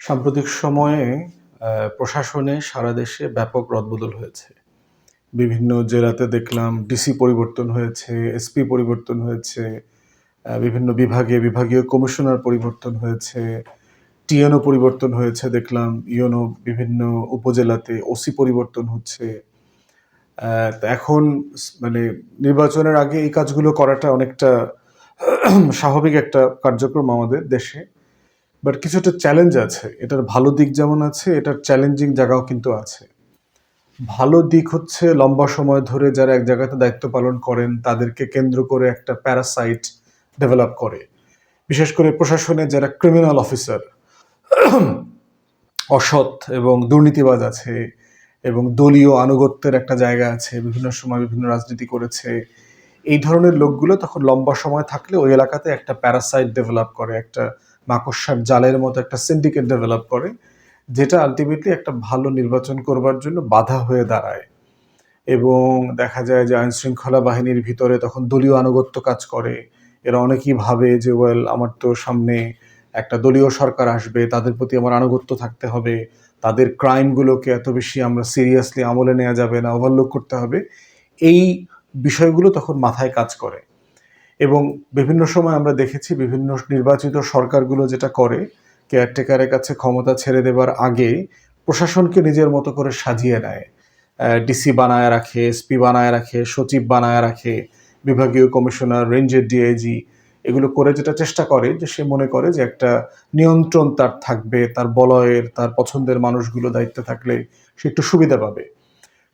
সাম্প্রতিক সময়ে প্রশাসনে সারা দেশে ব্যাপক রদবদল হয়েছে। বিভিন্ন জেলাতে দেখলাম ডিসি পরিবর্তন হয়েছে এসপি পরিবর্তন হয়েছে বিভিন্ন বিভাগে বিভাগীয় কমিশনার পরিবর্তন হয়েছে টিএনও পরিবর্তন হয়েছে দেখলাম ইউনো বিভিন্ন উপজেলাতে ওসি পরিবর্তন হচ্ছে। এখন মানে নির্বাচনের আগে এই কাজগুলো করাটা অনেকটা স্বাভাবিক একটা কার্যক্রম আমাদের দেশে। বাট কিছুটা চ্যালেঞ্জ আছে। এটার ভালো দিক যেমন আছে, এটার চ্যালেঞ্জিং জায়গাও কিন্তু আছে। ভালো দিক হচ্ছে লম্বা সময় ধরে যারা এক জায়গাতে দায়িত্ব পালন করেন, তাদেরকে কেন্দ্র করে একটা প্যারাসাইট ডেভেলপ করে। বিশেষ করে প্রশাসনে যারা ক্রিমিনাল অফিসার অসৎ এবং দুর্নীতিবাজ আছে এবং দলীয় আনুগত্যের একটা জায়গা আছে, বিভিন্ন সময় বিভিন্ন রাজনীতি করেছে, এই ধরনের লোকগুলো তখন লম্বা সময় থাকলে ওই এলাকাতে একটা প্যারাসাইট ডেভেলপ করে, একটা মাকড়সার জালের মতো একটা সিন্ডিকেট ডেভেলপ করে, যেটা আলটিমেটলি একটা ভালো নির্বাচন করবার জন্য বাধা হয়ে দাঁড়ায়। এবং দেখা যায় যে আইন শৃঙ্খলা বাহিনীর ভিতরে তখন দলীয় আনুগত্য কাজ করে। এরা অনেকেই ভাবে যে ওয়েল আমার তো সামনে একটা দলীয় সরকার আসবে, তাদের প্রতি আমার আনুগত্য থাকতে হবে, তাদের ক্রাইমগুলোকে এত বেশি আমরা সিরিয়াসলি আমলে নেওয়া যাবে না ওভারলুক করতে হবে। এই বিষয়গুলো তখন মাথায় কাজ করে। বিভিন্ন সময় আমরা দেখেছি বিভিন্ন নির্বাচিত সরকারগুলো যেটা করে কেয়ারটেকারের কাছে ক্ষমতা ছেড়ে দেবার আগে প্রশাসনকে নিজের মতো করে সাজিয়ে নেয়। ডিসি বানায় রাখে এসপি বানায় রাখে, সচিব বানায় রাখে, বিভাগীয় কমিশনার, রেঞ্জের ডিআইজি এগুলো করে যেটা চেষ্টা করে যে সে মনে করে যে একটা নিয়ন্ত্রণ তার থাকবে, তার বলয়ের, তার পছন্দের মানুষগুলো দায়িত্বে থাকলে সে একটু সুবিধা পাবে।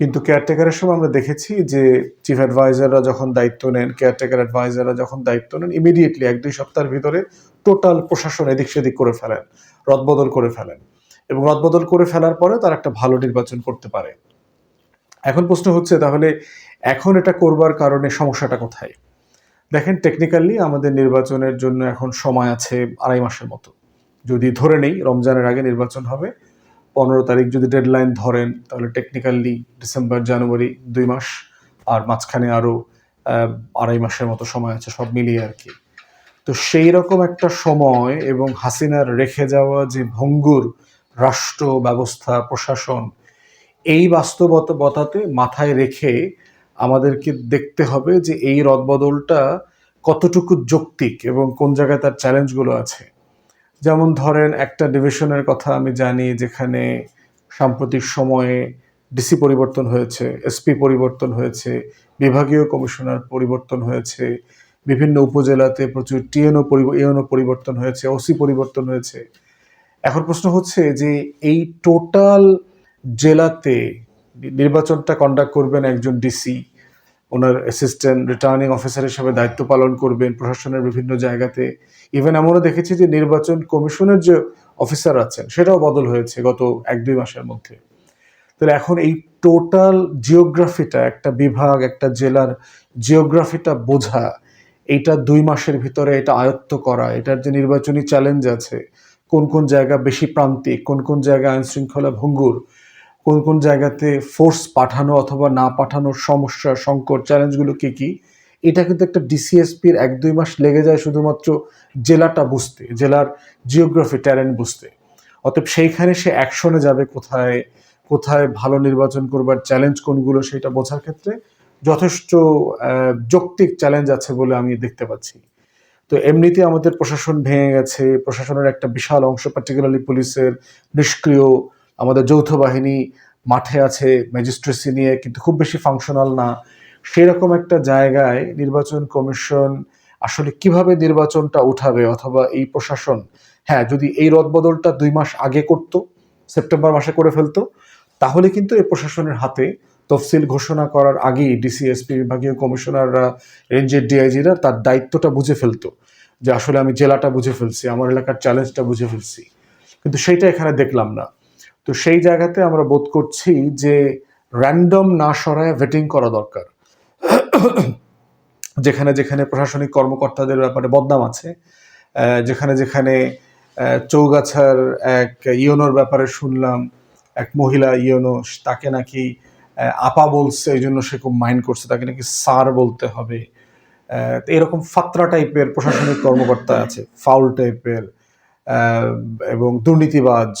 কিন্তু কেয়ারটেকারের সময় আমরা দেখেছি যে চিফ অ্যাডভাইজাররা যখন দায়িত্ব নেন কেয়ারটেকার অ্যাডভাইজাররা যখন দায়িত্ব নেন ইমিডিয়েটলি এক দুই সপ্তাহের ভিতরে টোটাল প্রশাসন এদিক সেদিক করে ফেলেন, রদবদল করে ফেলেন এবং রদবদল করে ফেলার পরে তার একটা ভালো নির্বাচন করতে পারে। এখন প্রশ্ন হচ্ছে, তাহলে এখন এটা করবার কারণে সমস্যাটা কোথায়? দেখেন টেকনিক্যালি আমাদের নির্বাচনের জন্য এখন সময় আছে আড়াই মাসের মতো। যদি ধরে নেই, রমজানের আগে নির্বাচন হবে পনেরো তারিখ যদি ডেডলাইন ধরেন, তাহলে টেকনিক্যালি ডিসেম্বর জানুয়ারি দুই মাস, আর মাঝখানে আরও আড়াই মাসের মতো সময় আছে, সব মিলিয়ে আর কি। তো সেই রকম একটা সময় এবং হাসিনার রেখে যাওয়া যে ভঙ্গুর রাষ্ট্র ব্যবস্থা, প্রশাসন, এই বাস্তবতাতে মাথায় রেখে আমাদেরকে দেখতে হবে যে এই রদবদলটা কতটুকু যৌক্তিক এবং কোন জায়গায় তার চ্যালেঞ্জগুলো আছে। যেমন ধরেন একটা ডিভিশনের কথা আমি জানি যেখানে সাম্প্রতিক সময়ে ডিসি পরিবর্তন হয়েছে এসপি পরিবর্তন হয়েছে, বিভাগীয় কমিশনার পরিবর্তন হয়েছে, বিভিন্ন উপজেলাতে প্রচুর টিএনও ইউএনও পরিবর্তন হয়েছে ওসি পরিবর্তন হয়েছে। এখন প্রশ্ন হচ্ছে যে এই টোটাল জেলাতে নির্বাচনটা কন্ডাক্ট করবেন একজন ডিসি ওনার অ্যাসিস্ট্যান্ট রিটার্নিং অফিসার হিসেবে দায়িত্ব পালন করবেন প্রশাসনের বিভিন্ন জায়গাতে। ইভেন এমনও দেখেছি যে নির্বাচন কমিশনের যে অফিসার আছেন, সেটাও বদল হয়েছে গত এক দুই মাসের মধ্যে। তাহলে এখন এই টোটাল জিওগ্রাফিটা একটা বিভাগ, একটা জেলার জিওগ্রাফিটা বোঝা এইটা দুই মাসের ভিতরে এটা আয়ত্ত করা, এটার যে নির্বাচনী চ্যালেঞ্জ আছে, কোন কোন জায়গা বেশি প্রান্তিক, কোন কোন জায়গা আইনশৃঙ্খলা ভঙ্গুর কোন কোন জায়গাতে ফোর্স পাঠানো অথবা না পাঠানোর সমস্যা, সংকট চ্যালেঞ্জগুলো কী কী? এটা কিন্তু একটা ডিসিএসপির এক দুই মাস লেগে যায় শুধুমাত্র জেলাটা বুঝতে, জেলার জিওগ্রাফি ট্যালেন্ট বুঝতে। অতএব সেইখানে সে অ্যাকশনে যাবে কোথায় কোথায় ভালো নির্বাচন করবার চ্যালেঞ্জ কোনগুলো সেটা বোঝার ক্ষেত্রে যথেষ্ট যৌক্তিক চ্যালেঞ্জ আছে বলে আমি দেখতে পাচ্ছি। তো এমনিতে আমাদের প্রশাসন ভেঙে গেছে, প্রশাসনের একটা বিশাল অংশ পার্টিকুলারলি পুলিশের নিষ্ক্রিয় আমাদের যৌথ বাহিনী মাঠে আছে ম্যাজিস্ট্রেসি নিয়ে, কিন্তু খুব বেশি ফাংশনাল না। সেরকম একটা জায়গায় নির্বাচন কমিশন আসলে কীভাবে নির্বাচনটা উঠাবে অথবা এই প্রশাসন হ্যাঁ যদি এই রদবদলটা দুই মাস আগে করতো, সেপ্টেম্বর মাসে করে ফেলতো, তাহলে কিন্তু এই প্রশাসনের হাতে তফসিল ঘোষণা করার আগেই ডিসিএসপি বিভাগীয় কমিশনাররা রেঞ্জের ডিআইজিরা তার দায়িত্বটা বুঝে ফেলতো যে আসলে আমি জেলাটা বুঝে ফেলছি, আমার এলাকার চ্যালেঞ্জটা বুঝে ফেলছি। কিন্তু সেইটা এখানে দেখলাম না। তো সেই জায়গাতে আমরা বোধ করছি যে র্যান্ডম না সরায় ভেটিং করা দরকার। যেখানে যেখানে প্রশাসনিক কর্মকর্তাদের ব্যাপারে বদনাম আছে যেখানে যেখানে চৌগাছার এক ইয়নোর ব্যাপারে শুনলাম, এক মহিলা ইয়নো তাকে নাকি আপা বলছে, এই জন্য সে খুব মাইন্ড করছে, তাকে নাকি সার বলতে হবে। এরকম ফাত্রা টাইপের প্রশাসনিক কর্মকর্তা আছে, ফাউল টাইপের এবং দুর্নীতিবাজ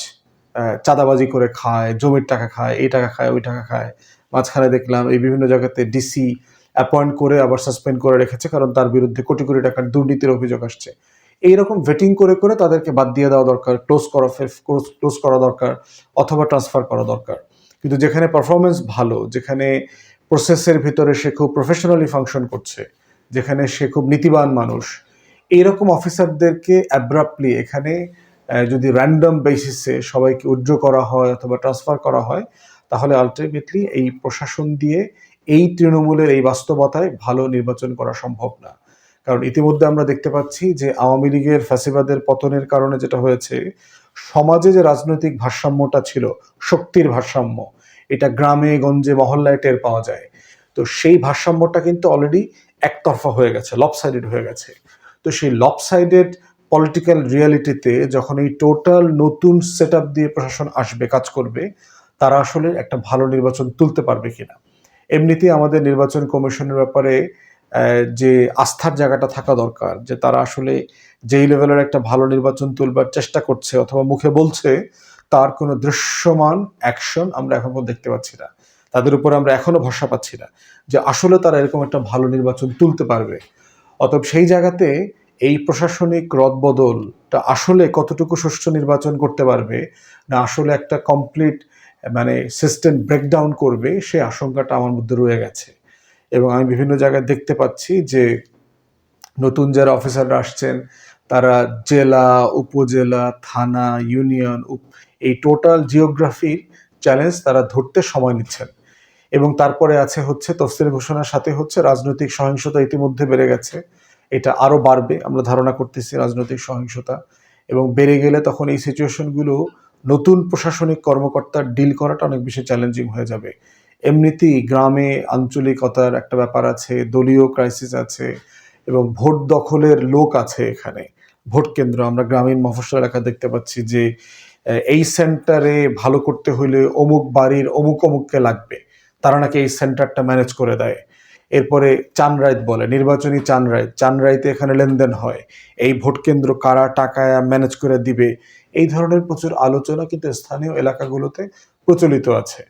চাঁদাবাজি করে খায়, জমির টাকা খায়, এই টাকা খায়, ওই টাকা খায়। মাঝখানে দেখলাম এই বিভিন্ন জায়গাতে ডিসি অ্যাপয়েন্ট করে আবার সাসপেন্ড করে রেখেছে কারণ তার বিরুদ্ধে কোটি কোটি টাকার দুর্নীতির অভিযোগ আসছে। এইরকম ভেটিং করে করে তাদেরকে বাদ দিয়ে দেওয়া দরকার ক্লোজ করা ক্লোজ করা দরকার অথবা ট্রান্সফার করা দরকার। কিন্তু যেখানে পারফরমেন্স ভালো, যেখানে প্রসেসের ভিতরে সে খুব প্রফেশনালি ফাংশন করছে, যেখানে সে খুব নীতিবান মানুষ, এইরকম অফিসারদেরকে অ্যাব্রাপ্টলি এখানে যদি র্যান্ডম বেসিসে সবাইকে উজ্জ্ব করা হয় অথবা ট্রান্সফার করা হয়, তাহলে আলটিমেটলি এই প্রশাসন দিয়ে এই তৃণমূলের এই বাস্তবতায় ভালো নির্বাচন করা সম্ভব না। কারণ ইতিমধ্যে আমরা দেখতে পাচ্ছি যে আওয়ামী লীগের ফ্যাসিবাদের পতনের কারণে যেটা হয়েছে, সমাজে যে রাজনৈতিক ভারসাম্যটা ছিল, শক্তির ভারসাম্য, এটা গ্রামে, গঞ্জে, মহল্লায় টের পাওয়া যায়। তো সেই ভারসাম্যটা কিন্তু অলরেডি একতরফা হয়ে গেছে লপসাইডেড হয়ে গেছে। তো সেই লপসাইডেড পলিটিক্যাল রিয়ালিটিতে যখন এই টোটাল নতুন সেট দিয়ে প্রশাসন আসবে, কাজ করবে, তারা আসলে একটা ভালো নির্বাচন তুলতে পারবে কিনা। এমনিতেই আমাদের নির্বাচন কমিশনের ব্যাপারে যে আস্থার জায়গাটা থাকা দরকার, যে তারা আসলে যেই লেভেলের একটা ভালো নির্বাচন তুলবার চেষ্টা করছে অথবা মুখে বলছে, তার কোনো দৃশ্যমান অ্যাকশন আমরা এখন দেখতে পাচ্ছি না। তাদের উপর আমরা এখনও ভরসা পাচ্ছি না যে আসলে তারা এরকম একটা ভালো নির্বাচন তুলতে পারবে। অতএব সেই জায়গাতে এই প্রশাসনিক রদবদলটা আসলে কতটুকু সুষ্ঠু নির্বাচন করতে পারবে, না আসলে একটা কমপ্লিট মানে সিস্টেম ব্রেকডাউন করবে সেই আশঙ্কাটা আমার মধ্যে রয়ে গেছে। এবং আমি বিভিন্ন জায়গায় দেখতে পাচ্ছি যে নতুন যারা অফিসাররা আসছেন, তারা জেলা, উপজেলা, থানা ইউনিয়ন এই টোটাল জিওগ্রাফির চ্যালেঞ্জ তারা ধরতে সময় নিচ্ছেন। এবং তারপরে আছে হচ্ছে তফসিল ঘোষণার সাথে হচ্ছে রাজনৈতিক সহিংসতা ইতিমধ্যে বেড়ে গেছে। এটা আরও বাড়বে। আমরা ধারণা করতেছি রাজনৈতিক সহিংসতা। এবং বেড়ে গেলে তখন এই সিচুয়েশনগুলো নতুন প্রশাসনিক কর্মকর্তার ডিল করাটা অনেক বেশি চ্যালেঞ্জিং হয়ে যাবে। এমনিতেই গ্রামে আঞ্চলিকতার একটা ব্যাপার আছে, দলীয় ক্রাইসিস আছে, এবং ভোট দখলের লোক আছে এখানে। ভোট কেন্দ্র, আমরা গ্রামীণ মফস্বল এলাকা দেখতে পাচ্ছি যে এই সেন্টারে ভালো করতে হলে অমুক বাড়ির অমুক অমুককে লাগবে। তারা নাকি এই সেন্টারটা ম্যানেজ করে দেয়। এরপরে চানরাইত বলে, নির্বাচনী চানরাইত চানরাইতে এখানে লেনদেন হয়। এই ভোট কেন্দ্র কারা টাকায় ম্যানেজ করে দিবে? এই ধরনের প্রচুর আলোচনা কিন্তু স্থানীয় এলাকাগুলোতে প্রচলিত আছে।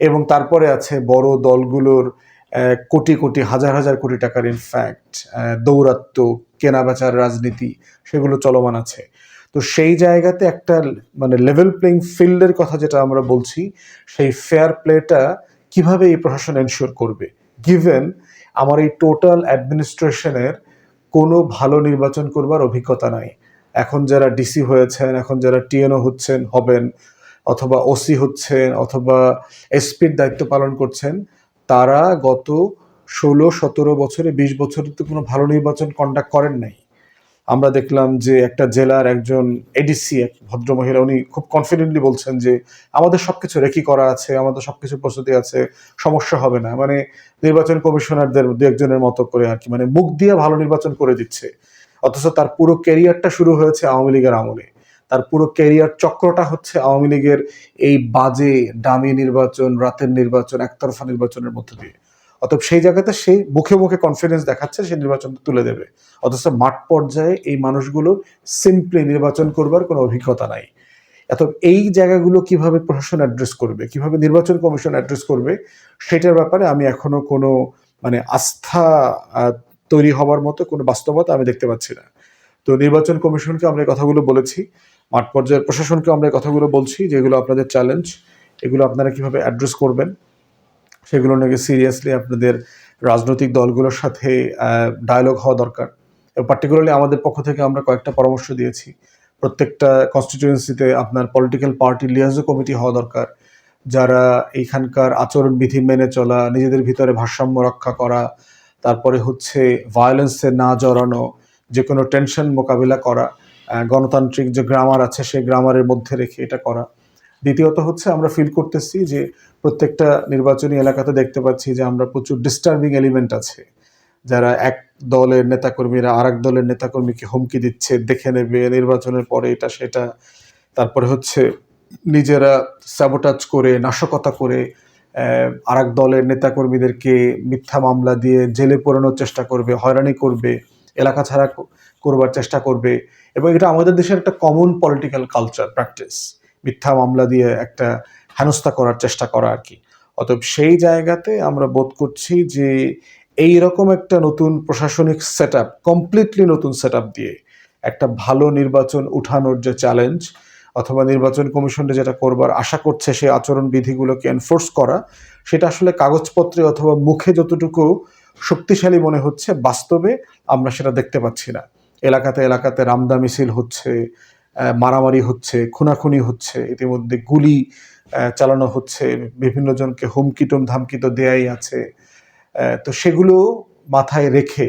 এবং তারপরে আছে বড় দলগুলোর কোটি কোটি, হাজার হাজার কোটি টাকার ইনফ্যাক্ট দৌরাত্ম কেনাবেচার রাজনীতি, সেগুলো চলমান আছে। তো সেই জায়গাতে একটা মানে লেভেল প্লেইং ফিল্ডের কথা যেটা আমরা বলছি, সেই ফেয়ার প্লেটা কীভাবে এই প্রশাসন এনশিওর করবে? গিভেন আমার এই টোটাল অ্যাডমিনিস্ট্রেশনের কোনো ভালো নির্বাচন করবার অভিজ্ঞতা নাই। এখন যারা ডিসি হয়েছেন, এখন যারা টিএনও হচ্ছেন, হবেন, অথবা ওসি হচ্ছেন, অথবা এসপির দায়িত্ব পালন করছেন, তারা গত ষোলো, সতেরো বছরে, বিশ বছরে তো কোনো ভালো নির্বাচন কন্ডাক্ট করেন নাই। আমরা দেখলাম যে একটা জেলার একজন এডিসি এক ভদ্রমহিলা উনি খুব কনফিডেন্টলি বলছেন যে আমাদের সবকিছু রেকি করা আছে, আমাদের সবকিছু প্রস্তুতি আছে, সমস্যা হবে না। মানে নির্বাচন কমিশনারদের দু একজনের মতো করে আর কি মানে মুখ দিয়ে ভালো নির্বাচন করে দিচ্ছে। অথচ তার পুরো ক্যারিয়ারটা শুরু হয়েছে আওয়ামী লীগের আমলে। তার পুরো ক্যারিয়ার চক্রটা হচ্ছে আওয়ামী লীগের এই বাজে, দামি নির্বাচন, রাতের নির্বাচন, একতরফা নির্বাচনের মধ্য দিয়ে। অতএব সেই জায়গাতে সে মুখে মুখে কনফিডেন্স দেখাচ্ছে, সে নির্বাচনটা তুলে দেবে। অথচ মাঠ পর্যায়ে এই মানুষগুলো সিম্পলি নির্বাচন করবার কোনো অভিজ্ঞতা নাই। এত এই জায়গাগুলো কীভাবে প্রশাসন অ্যাড্রেস করবে, কীভাবে নির্বাচন কমিশন অ্যাড্রেস করবে, সেটার ব্যাপারে আমি এখনও কোনো মানে আস্থা তৈরি হওয়ার মতো কোনো বাস্তবতা আমি দেখতে পাচ্ছি না। তো নির্বাচন কমিশনকে আমরা এই কথাগুলো বলেছি, মাঠ পর্যায়ের প্রশাসনকে আমরা এই কথাগুলো বলছি, যেগুলো আপনাদের চ্যালেঞ্জ এগুলো আপনারা কীভাবে অ্যাড্রেস করবেন সেগুলো নাকি সিরিয়াসলি আপনাদের রাজনৈতিক দলগুলোর সাথে ডায়ালগ হওয়া দরকার। পার্টিকুলারলি আমাদের পক্ষ থেকে আমরা কয়েকটা পরামর্শ দিয়েছি। প্রত্যেকটা কনস্টিটিউয়েন্সিতে আপনার পলিটিক্যাল পার্টি লিয়াজো কমিটি হওয়া দরকার। যারা এইখানকার আচরণবিধি মেনে চলা, নিজেদের ভিতরে ভারসাম্য রক্ষা করা, তারপরে হচ্ছে ভায়োলেন্সে না জড়ানো যে কোনো টেনশন মোকাবিলা করা গণতান্ত্রিক যে গ্রামার আছে, সেই গ্রামারের মধ্যে রেখে এটা করা। দ্বিতীয়ত হচ্ছে আমরা ফিল করতেছি যে প্রত্যেকটা নির্বাচনী এলাকাতে দেখতে পাচ্ছি যে আমরা প্রচুর ডিস্টার্বিং এলিমেন্ট আছে। যারা এক দলের নেতাকর্মীরা আর এক দলের নেতাকর্মীকে হুমকি দিচ্ছে, দেখে নেবে, নির্বাচনের পরে এটা, সেটা। তারপরে হচ্ছে নিজেরা স্যাবোটাজ করে, নাশকতা করে আর এক দলের নেতাকর্মীদেরকে মিথ্যা মামলা দিয়ে জেলে পোড়ানোর চেষ্টা করবে, হয়রানি করবে, এলাকা ছাড়া করবার চেষ্টা করবে। এবং এটা আমাদের দেশের একটা কমন পলিটিক্যাল কালচার প্র্যাকটিস মিথ্যা মামলা দিয়ে একটা হেনস্থা করার চেষ্টা করা আর কি। অতএব সেই জায়গাতে আমরা বোধ করছি যে এই রকম একটা নতুন প্রশাসনিক সেট আপ কমপ্লিটলি নতুন সেট আপ দিয়ে একটা ভালো নির্বাচন উঠানোর যে চ্যালেঞ্জ অথবা নির্বাচন কমিশনে যেটা করবার আশা করছে সেই আচরণ বিধিগুলোকে এনফোর্স করা, সেটা আসলে কাগজপত্রে অথবা মুখে যতটুকু শক্তিশালী মনে হচ্ছে, বাস্তবে আমরা সেটা দেখতে পাচ্ছি না। এলাকাতে এলাকাতে রামদা মিছিল হচ্ছে মারামারি হচ্ছে, খুনাখুনি হচ্ছে, ইতিমধ্যে গুলি চালানো হচ্ছে, বিভিন্ন জনকে হুমকিটুম ধামকি তো দেয়াই আছে। তো সেগুলো মাথায় রেখে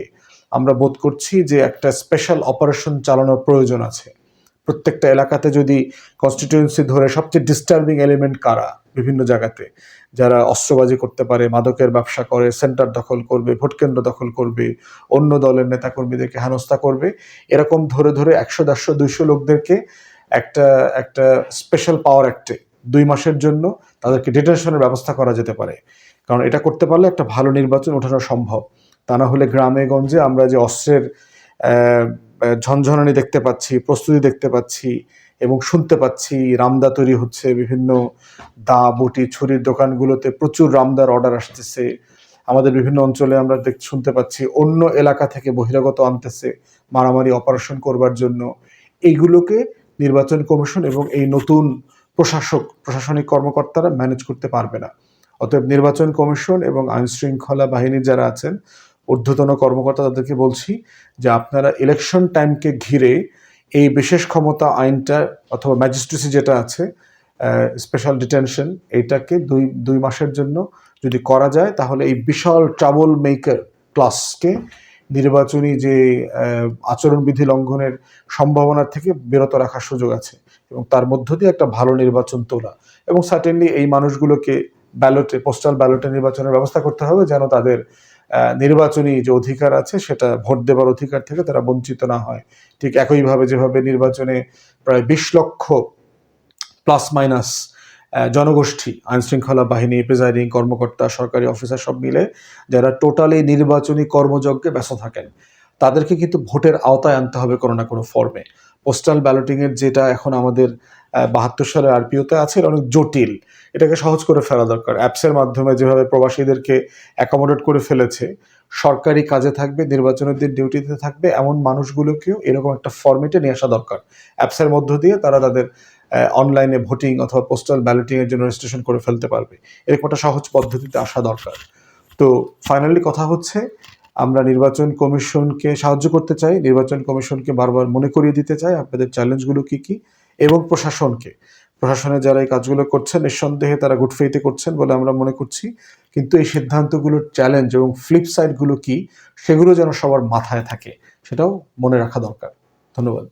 আমরা বোধ করছি যে একটা স্পেশাল অপারেশন চালানোর প্রয়োজন আছে। প্রত্যেকটা এলাকাতে যদি কনস্টিটিউয়েন্সি ধরে সবচেয়ে ডিস্টার্বিং এলিমেন্ট কারা? বিভিন্ন জায়গাতে। যারা অস্ত্রবাজি করতে পারে, মাদকের ব্যবসা করে, সেন্টার দখল করবে ভোটকেন্দ্র দখল করবে, অন্য দলের নেতাকর্মীদেরকে হেনস্থা করবে, এরকম ধরে ধরে একশো, দেড়শো, দুইশো লোকদেরকে একটা একটা স্পেশাল পাওয়ার অ্যাক্টে দুই মাসের জন্য তাদেরকে ডিটেনশনের ব্যবস্থা করা যেতে পারে। কারণ এটা করতে পারলে একটা ভালো নির্বাচন ওঠানো সম্ভব। তা না হলে গ্রামে, গঞ্জে আমরা যে অস্ত্রের ঝনঝনানি দেখতে পাচ্ছি, প্রস্তুতি দেখতে পাচ্ছি এবং শুনতে পাচ্ছি রামদা তৈরি হচ্ছে বিভিন্ন দা, বটি, ছুরির দোকানগুলোতে প্রচুর রামদার অর্ডার আসতেছে। আমাদের বিভিন্ন অঞ্চলে আমরা দেখ, শুনতে পাচ্ছি অন্য এলাকা থেকে বহিরাগত আনতেছে মারামারি অপারেশন করবার জন্য। এইগুলোকে নির্বাচন কমিশন এবং এই নতুন প্রশাসক, প্রশাসনিক কর্মকর্তারা ম্যানেজ করতে পারবে না। অতএব নির্বাচন কমিশন এবং আইন শৃঙ্খলা বাহিনীর যারা আছেন, ঊর্ধ্বতন কর্মকর্তা তাদেরকে বলছি যে আপনারা ইলেকশন টাইমকে ঘিরে এই বিশেষ ক্ষমতা আইনটা অথবা ম্যাজিস্ট্রেসি যেটা আছে স্পেশাল ডিটেনশন এইটাকে দুই দুই মাসের জন্য যদি করা যায়, তাহলে এই বিশাল ট্রাবল মেকার ক্লাসকে নির্বাচনী যে আচরণবিধি লঙ্ঘনের সম্ভাবনা থেকে বিরত রাখার সুযোগ আছে এবং তার মধ্য দিয়ে একটা ভালো নির্বাচন তোলা। এবং সার্টেনলি এই মানুষগুলোকে ব্যালটে পোস্টাল ব্যালটে নির্বাচনের ব্যবস্থা করতে হবে যেন তাদের নির্বাচনী যে অধিকার আছে, সেটা ভোট দেবার অধিকার থেকে তারা বঞ্চিত না হয়। ঠিক একইভাবে যেভাবে নির্বাচনে প্রায় বিশ লক্ষ প্লাস মাইনাস জনগোষ্ঠী আইন শৃঙ্খলা বাহিনী প্রিজাইডিং কর্মকর্তা, সরকারি অফিসার সব মিলে যারা টোটালি নির্বাচনী কর্মযজ্ঞে ব্যস্ত থাকেন, তাদেরকে কিন্তু ভোটের আওতায় আনতে হবে কোনো না কোনো ফর্মে পোস্টাল ব্যালটিংয়ের যেটা এখন আমাদের বাহাত্তর সালের আরপিওতে আছে, এটা অনেক জটিল। এটাকে সহজ করে ফেলা দরকার। অ্যাপসের মাধ্যমে যেভাবে প্রবাসীদেরকে অ্যাকোমোডেট করে ফেলেছে, সরকারি কাজে থাকবে, নির্বাচনের দিন ডিউটিতে থাকবে, এমন মানুষগুলোকেও এরকম একটা ফর্মেটে নিয়ে আসা দরকার। অ্যাপসের মধ্য দিয়ে তারা তাদের অনলাইনে ভোটিং অথবা পোস্টাল ব্যালটিংয়ের জন্য রেজিস্ট্রেশন করে ফেলতে পারবে। এরকম একটা সহজ পদ্ধতিতে আসা দরকার। তো ফাইনালি কথা হচ্ছে, আমরা নির্বাচন কমিশনকে সাহায্য করতে চাই। নির্বাচন কমিশনকে বারবার মনে করিয়ে দিতে চাই। আপনাদের চ্যালেঞ্জগুলো কি কি? এবং প্রশাসনকে। প্রশাসনে যারা এই কাজগুলো করছেন, নিঃসন্দেহে তারা গুড করছেন বলে আমরা মনে করছি। কিন্তু এই সিদ্ধান্তগুলোর চ্যালেঞ্জ এবং ফ্লিপ সাইডগুলো কি, সেগুলো যেন সবার মাথায় থাকে, সেটাও মনে রাখা দরকার। ধন্যবাদ।